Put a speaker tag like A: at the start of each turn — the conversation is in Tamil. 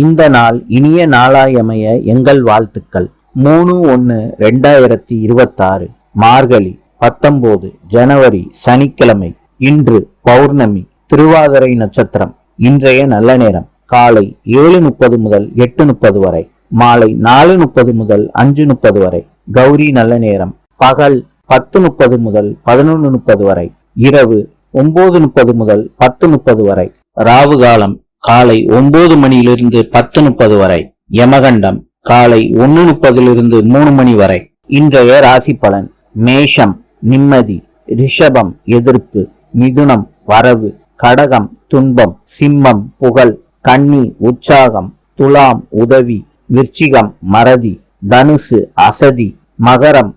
A: இந்த நாள் இனிய நாளாயமைய எங்கள் வாழ்த்துக்கள். மூணு ஒன்று ரெண்டாயிரத்தி இருபத்தாறு மார்கழி பத்தொன்பது ஜனவரி சனிக்கிழமை இன்று பௌர்ணமி திருவாதிரை நட்சத்திரம். இன்றைய நல்ல நேரம் காலை ஏழு முப்பது முதல் எட்டு முப்பது வரை மாலை நாலு முப்பது முதல் அஞ்சு முப்பது வரை. கௌரி நல்ல நேரம் பகல் பத்து முப்பது முதல் பதினொன்று முப்பது வரை. இரவு ஒன்பது முப்பது முதல் பத்து முப்பது வரை. ராவு காலம் காலை ஒன்பது மணியிலிருந்து பத்து முப்பது வரை. யமகண்டம் காலை ஒன்னு முப்பதிலிருந்து மூணு மணி வரை. இன்றைய ராசி பலன் மேஷம் நிம்மதி ரிஷபம் எதிர்ப்பு மிதுனம் வரவு கடகம் துன்பம் சிம்மம் புகழ் கன்னி உற்சாகம் துலாம் உதவி விருச்சிகம் மறதி தனுசு அசதி மகரம்